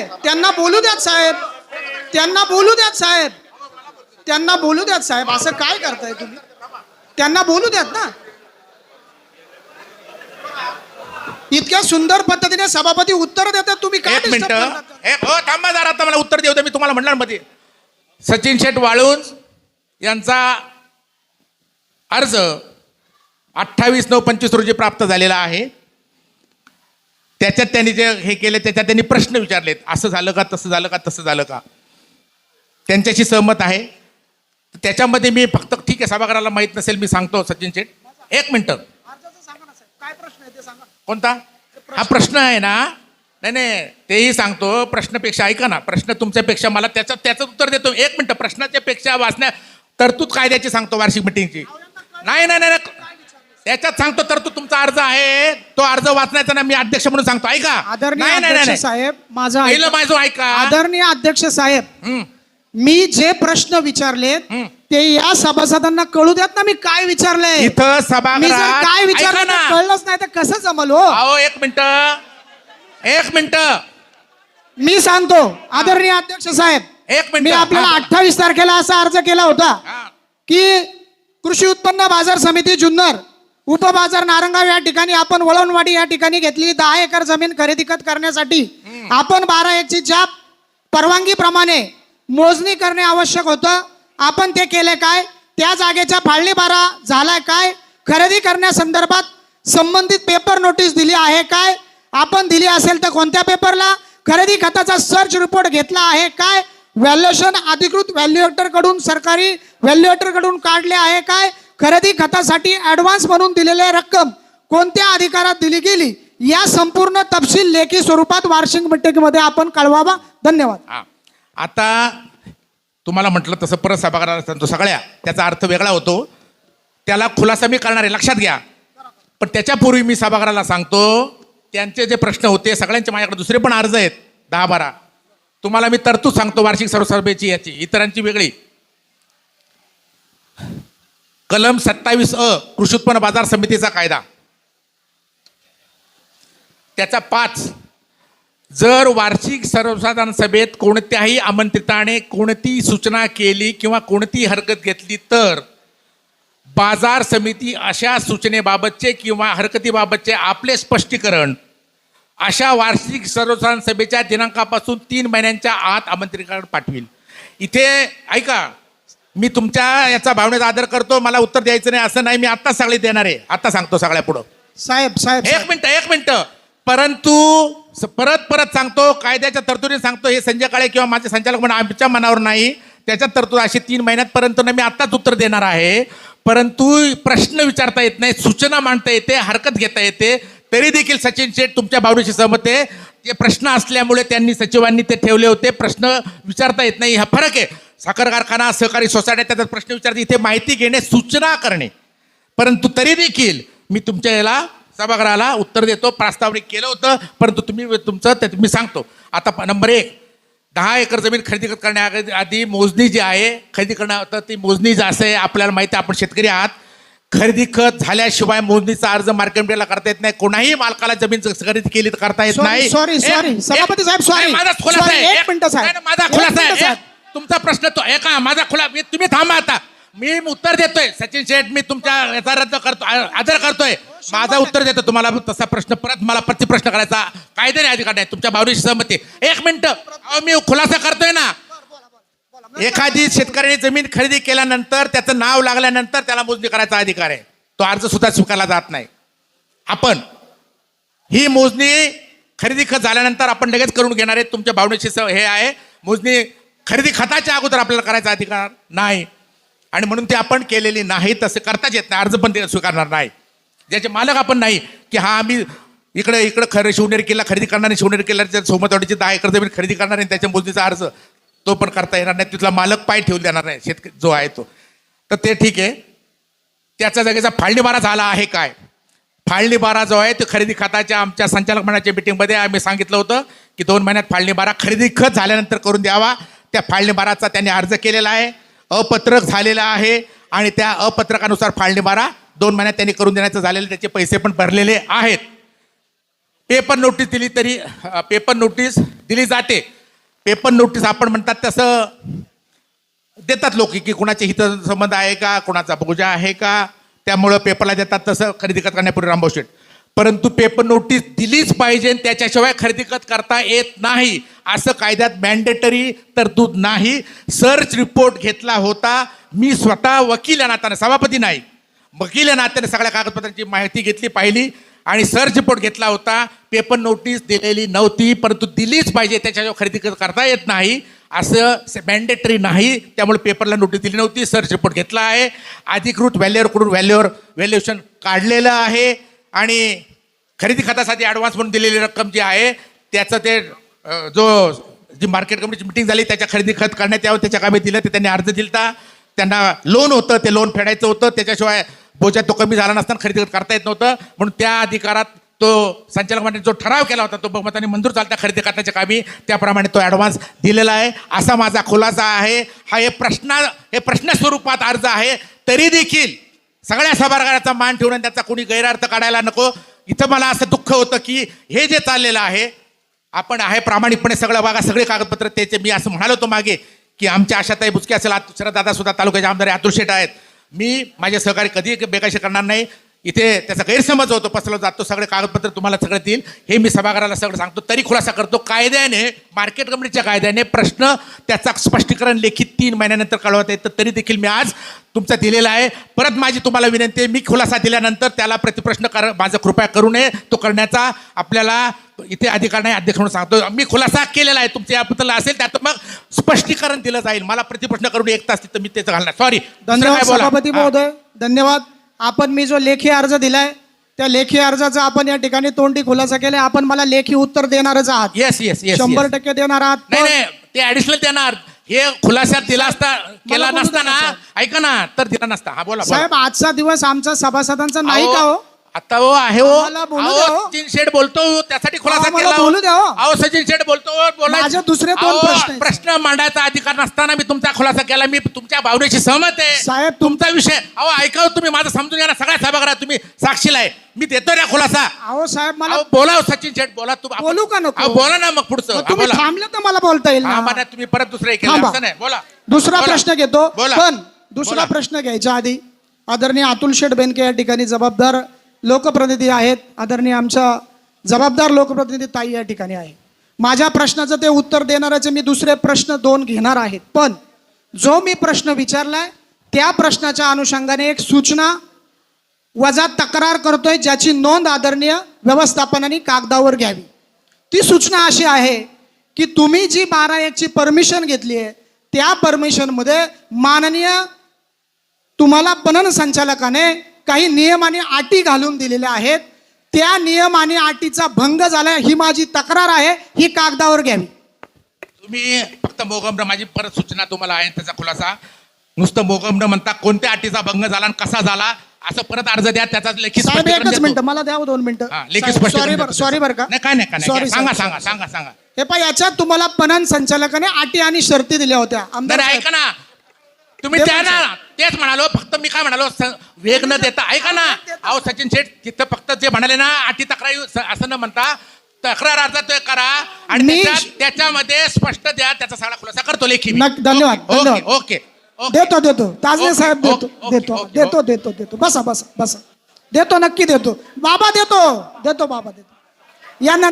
आहे त्यांना बोलू द्यात साहेब. त्यांना बोलू द्यात साहेब. त्यांना बोलू द्यात साहेब. असं काय करताय तुम्ही? त्यांना बोलू द्यात ना. इतक्या सुंदर पद्धतीने सभापती उत्तर देतात तुम्ही. काय एक मिनिट? एक हो थांबा जरा आता मला उत्तर देऊ दे मी तुम्हाला म्हणणार मध्ये. सचिन शेठ वाळुंज यांचा अर्ज अठ्ठावीस नऊ पंचवीस रोजी प्राप्त झालेला आहे. त्याच्यात त्यांनी जे हे केले त्याच्यात त्यांनी प्रश्न विचारलेत. असं झालं का तसं झालं का तसं झालं का? त्यांच्याशी सहमत आहे. त्याच्यामध्ये मी फक्त ठीक आहे सभागृहाला माहीत नसेल मी सांगतो सचिन शेठ. एक मिनिट. अर्जाचं सांगा ना साहेब. काय प्रश्न आहे ते सांगा. कोणता? हा प्रश्न. आहे ना? नाही नाही तेही सांगतो. प्रश्नपेक्षा ऐका ना प्रश्न तुमच्यापेक्षा मला त्याचं त्याचं उत्तर देतो. एक मिनिट प्रश्नाच्या पेक्षा वाचण्या तरतूद कायद्याची सांगतो वार्षिक मिटिंगची नाही नाही नाही. त्याच्यात सांगतो तरतूद तुमचा अर्ज आहे तो अर्ज वाचण्याचा ना मी अध्यक्ष म्हणून सांगतो ऐका. आदरणीय नाही नाही अध्यक्ष नाही. साहेब माझा पहिलं ऐका. माझं ऐका. आदरणीय अध्यक्ष साहेब मी जे प्रश्न विचारलेत. ते या सभासदांना कळू द्यात ना मी काय विचारलंय. इथं मी जर सभागृहात काय ऐका विचारलं ना. ते कळलंच नाही तर कसं जमल हो? अहो एक मिनिट. एक मिनिट. मी सांगतो आदरणीय अध्यक्ष साहेब एक मिनिट. मी आपल्याला हा. अठ्ठावीस तारखेला असा अर्ज केला होता हा. की कृषी उत्पन्न बाजार समिती जुन्नर उपबाजार नारंगाव या ठिकाणी आपण वळणवाडी या ठिकाणी घेतलेली दहा एकर जमीन खरेदी खत करण्यासाठी. आपण बारा एकची ज्या परवानगीप्रमाणे मोजणी करणे आवश्यक होतं. आपण ते केले काय? त्या जागेच्या फाळणी बारा झालाय काय? खरेदी करण्यासंदर्भात संबंधित पेपर नोटीस दिली आहे काय? आपण दिली असेल तर कोणत्या पेपरला खरेदी खताचा सर्च रिपोर्ट घेतला आहे काय? व्हॅल्युएशन अधिकृत व्हॅल्युएटरकडून सरकारी व्हॅल्युएटरकडून काढले आहे काय? खरेदी खतासाठी ऍडव्हान्स म्हणून दिलेली रक्कम कोणत्या अधिकारात दिली गेली या संपूर्ण तपशील लेखी स्वरूपात वार्षिक बैठकीमध्ये आपण कळवावा. धन्यवाद. हा. आता तुम्हाला म्हटलं तसं परत सभागृहाला सांगतो सगळ्या त्याचा अर्थ वेगळा होतो. त्याला खुलासा मी करणार आहे लक्षात घ्या. पण त्याच्यापूर्वी मी सभागृहाला सांगतो त्यांचे जे प्रश्न होते सगळ्यांचे माझ्याकडे दुसरे पण अर्ज आहेत. दहा बारा. तुम्हाला मी तरतूद सांगतो वार्षिक सर्वसभेची याची इतरांची वेगळी. कलम सत्तावीस अ कृषी उत्पन्न बाजार समितीचा कायदा. त्याचा पाच जर वार्षिक सर्वसाधारण सभेत कोणत्याही आमंत्रिताने कोणती सूचना केली किंवा कोणती हरकत घेतली तर बाजार समिती अशा सूचनेबाबतचे किंवा हरकतीबाबतचे आपले स्पष्टीकरण अशा वार्षिक सर्वसाधारण सभेच्या दिनांकापासून तीन महिन्यांच्या आत आमंत्रिकाकडे पाठवील इथे ऐका मी तुमच्या याचा भावनेचा आदर करतो मला उत्तर द्यायचं नाही असं नाही मी आत्ताच सगळे देणार आहे. आता सांगतो सगळ्या पुढं. साहेब साहेब एक मिनिट एक मिनिट. परंतु स- परत परत सांगतो कायद्याच्या तरतुदी सांगतो हे संजय काळे किंवा माझे संचालक म्हणून आमच्या मनावर नाही. त्याच्यात तरतूद अशी तीन महिन्यात पर्यंत मी आत्ताच उत्तर देणार आहे. परंतु प्रश्न विचारता येत नाही सूचना मांडता येते हरकत घेता येते. तरी देखील सचिन शेठ तुमच्या भावनेशी सहमत आहे. ते प्रश्न असल्यामुळे त्यांनी सचिवांनी ते ठेवले होते. प्रश्न विचारता येत नाही हा फरक आहे. साखर कारखाना सहकारी सोसायट्या त्याच्यात प्रश्न विचारते इथे माहिती घेणे सूचना करणे. परंतु तरी देखील मी तुमच्या याला सभागृहाला उत्तर देतो प्रस्तावने केलं होतं परंतु तुम्ही तुमचं ते मी सांगतो. आता नंबर एक दहा एकर जमीन खरेदी करण्याआधी आधी मोजणी जी आहे खरेदी करण्यात ती मोजणी जी असते आपल्याला माहिती आहे आपण शेतकरी आहात. खरेदी खत झाल्याशिवाय मोजणीचा अर्ज मार्केटला करता येत नाही कोणाही मालकाला जमीन खरेदी केली तर करता येत नाही. sorry. एक- सभापती साहेब. नाही, माझा खुलासा आहे. माझा खुलासा आहे. तुमचा प्रश्न तो एका माझा खुला मी- तुम्ही थांबा आता. मी उत्तर देतोय. सचिन शेठ मी तुमच्या याचा रद्द करतो आदर करतोय. माझा उत्तर देतो तुम्हाला. तसा प्रश्न परत मला प्रतिप्रश्न करायचा कायद्याने अधिकार नाही तुमच्या भावनेशी सहमती. एक मिनिट. मी खुलासा करतोय ना. एखादी शेतकऱ्याने जमीन खरेदी केल्यानंतर त्याचं नाव लागल्यानंतर त्याला मोजणी करायचा अधिकार आहे. तो अर्ज सुद्धा स्वीकारला जात नाही. आपण ही मोजणी खरेदी खत झाल्यानंतर आपण लगेच करून घेणार आहे. तुमच्या भावनेची स- हे आहे. मोजणी खरेदी खताच्या अगोदर आपल्याला करायचा अधिकार नाही. आणि म्हणून ते आपण केलेली नाही तसं करताच येत नाही अर्ज पण ते स्वीकारणार नाही. ज्याचे मालक आपण नाही की हा आम्ही इकडे इकडे खरं शिवनेरी किल्ला खरेदी करणार शिवनेरी किल्ल्याच्या सोमतवाडीची दहा एकर जमीन खरेदी करणार आणि त्याच्या मोजणीचा अर्ज तो पण करता येणार नाही तिथला मालक पाय ठेवून देणार नाही शेतकरी जो आहे तो. तर ते ठीक आहे. त्याच्या जागेचा फाळणी बारा झाला आहे काय? फाळणी बारा जो आहे तो खरेदी खताच्या आमच्या संचालक मंडळाच्या मिटिंगमध्ये आम्ही सांगितलं होतं की दोन महिन्यात फाळणी बारा खरेदी खत झाल्यानंतर करून द्यावा. त्या फाळणीबाराचा त्यांनी अर्ज केलेला आहे. अपत्रक झालेला आहे आणि त्या अपत्रकानुसार फाळणीबारा दोन महिन्यात त्यांनी करून देण्याचं झालेलं त्याचे पैसे पण भरलेले आहेत. पेपर नोटीस दिली तरी पेपर नोटीस दिली जाते. पेपर नोटीस आपण म्हणतात तसं देतात लोक की कुणाचे हित संबंध आहे का कुणाचा पूजा आहे का त्यामुळं पेपरला देतात तसं खरेदी खत करण्यापूर्वी रामभाऊ शेठ. परंतु पेपर नोटीस दिलीच पाहिजे आणि त्याच्याशिवाय खरेदी खत करता येत नाही. असं कायद्यात मॅन्डेटरी तरतूद नाही. सर्च रिपोर्ट घेतला होता. मी स्वतः वकील या नात्याने सभापती नाही. वकील या नात्याने सगळ्या कागदपत्रांची माहिती घेतली पाहिली. आणि सर्च रिपोर्ट घेतला होता. पेपर नोटीस दिलेली नव्हती परंतु दिलीच पाहिजे त्याच्याशिवाय खरेदी क- करता येत नाही. असं मॅन्डेटरी नाही. त्यामुळे पेपरला नोटीस दिली नव्हती. सर्च रिपोर्ट घेतला आहे. अधिकृत व्हॅल्युअरकडून व्हॅल्युअर व्हॅल्युएशन काढलेलं आहे. आणि खरेदी खतासाठी ॲडव्हान्स म्हणून दिलेली रक्कम जी आहे त्याचं ते जो जी मार्केट कमिटीची मिटिंग झाली त्याच्या खरेदी खत करण्यात यावं त्याच्या कामी दिलं ते त्यांनी अर्ज दिलता. त्यांना लोन होतं ते लोन फेडायचं होतं त्याच्याशिवाय बोजा तो कमी झाला नसताना खरेदी खत करता येत नव्हतं. म्हणून त्या अधिकारात तो संचालक मंडळाने जो ठराव केला होता तो बहुमताने मंजूर चालता खरेदी करण्याच्या कामी. त्याप्रमाणे तो ॲडव्हान्स दिलेला आहे. असा माझा खुलासा आहे. हा हे प्रश्न हे प्रश्न स्वरूपात अर्ज आहे. तरी देखील सगळ्या सभागाराचा मान ठेवून आणि त्याचा कोणी गैरअर्थ काढायला नको. इथं मला असं दुःख होतं की हे जे चाललेलं आहे आपण आहे प्रामाणिकपणे सगळं बघा सगळे कागदपत्र त्याचे मी असं म्हणालो होतो मागे की आमच्या आशाताई बुचके असेल आत- सुद्धा तालुक्याचे आमदार आहे, अतुल आहेत. मी माझे सहकारी कधी बेकायशी करणार नाही. इथे त्याचा गैरसमज होतो पसरला जातो सगळे कागदपत्र तुम्हाला सगळं देईल. हे मी सभागृहाला सगळं सांगतो. तरी खुलासा करतो. कायद्याने मार्केट कमिटीच्या कायद्याने प्रश्न त्याचा स्पष्टीकरण लेखित तीन महिन्यानंतर कळवता येतं. तरी देखील मी आज तुमचा दिलेला आहे. परत माझी तुम्हाला विनंती आहे मी खुलासा दिल्यानंतर त्याला प्रतिप्रश्न कर माझं कृपया करू नये. तो करण्याचा आपल्याला इथे अधिकार नाही अध्यक्ष म्हणून सांगतो. मी खुलासा केलेला आहे तुमच्या याबद्दल असेल त्यात मग स्पष्टीकरण दिलं जाईल. मला प्रतिप्रश्न करून एक तास तिथं मी त्याचं घालणार. सॉरी धन्यवाद सभापती महोदय. धन्यवाद. आपण मी जो लेखी अर्ज दिलाय त्या लेखी अर्जाचा आपण या ठिकाणी तोंडी खुलासा केलाय. आपण मला लेखी उत्तर देणारच आहात. येस येस येस शंभर टक्के देणार आहात. नाही पण नाही ते ऍडिशनल देणार हे खुलासा दिला असता केला बोलू नसता ना. ऐका ना तर दिला नसता. हा बोला बोला. साहेब आजचा दिवस आमचा सभासदांचा नाही का हो? आता हो आहे हो बोलू द्या अहो, हो. सचिन शेठ बोलतो त्यासाठी खुलासा केला हो. बोलू द्या हो. अहो सचिन शेठ बोलतो बोला माझे दुसरे दोन अहो, प्रश्न आहेत. प्रश्न मांडायचा अधिकार नसताना मी तुमचा खुलासा केला मी तुमच्या भावनेशी सहमत आहे साहेब, तुम- तुमचा विषय अहो ऐकाव तुम्ही माझं समजून घ्या ना सगळ्या सभागृहात तुम्ही साक्षीला आहे मी देतो ना खुलासा अहो साहेब मला अहो बोला हो, सचिन शेठ बोला तुम्ही बोलू का नको? अहो, बोला ना मग पुढचं मग हा, तुम्ही बोला थांबले तर मला बोलता येईल हा, ना तुम्ही परत दुसरं हे केलं थांबा. असं नाही बोला दुसरा बोला. प्रश्न घेतो बोला. पण दुसरा बोला. प्रश्न घ्यायच्या आधी आदरणीय अतुल शेठ बेनके या ठिकाणी जबाबदार लोकप्रतिनिधी आहेत. आदरणीय आमच्या जबाबदार लोकप्रतिनिधी ताई या ठिकाणी आहे. माझ्या प्रश्नाचं ते उत्तर देणाऱ्याचे मी दुसरे प्रश्न दोन घेणार आहेत. पण जो मी प्रश्न विचारलाय त्या प्रश्नाच्या अनुषंगाने एक सूचना वजा तक्रार करतोय ज्याची नोंद आदरणीय व्यवस्थापनाने कागदावर घ्यावी. ती सूचना अशी आहे की तुम्ही जी बारा एकची परमिशन घेतली आहे त्या परमिशनमध्ये माननीय तुम्हाला पणन संचालकाने काही नियम आणि अटी घालून दिलेल्या आहेत त्या नियम आणि अटीचा भंग झाला ही माझी तक्रार आहे ही कागदावर घ्यावी तुम्ही फक्त मोगम माझी परत सूचना तुम्हाला आहे त्याचा खुलासा नुसतं मोगम न म्हणता कोणत्या अटीचा भंग झाला आणि कसा झाला असं परत अर्ज द्या त्याचा लेखी साहेब एकच. मिनिट मला द्या हो दोन लेखी मिनिटं स्पष्टीकरण सॉरी. बरं सॉरी बरं का नाही काय नाही काय नाही Sorry, सांगा सांगा. सांगा सांगा हे पहा याच्यात तुम्हाला पणन संचालकाने अटी आणि शर्ती दिल्या होत्या आमदार बरं साहेब. ऐका ना तुम्ही ते द्या पण ना तेच म्हणालो फक्त मी काय म्हणालो स- वेग न देता ऐका ना. अहो सचिन शेठ तिथं फक्त जे म्हणाले ना अटी तक्रार असं न म्हणता तक्रार अर्ज ते करा आणि मी- त्याच्यात- त्याच्यामध्ये स्पष्ट द्या त्याचा सगळा खुलासा करतो लेखी मी. नक्की, धन्यवाद, ओके, धन्यवाद. Okay okay. देतो देतो. ताजने ओके, साहेब देतो ओके, ओके, देतो ओके, देतो देतो. देतो बसा बसा बसा. देतो नक्की देतो. बाबा देतो. देतो बाबा देतो. या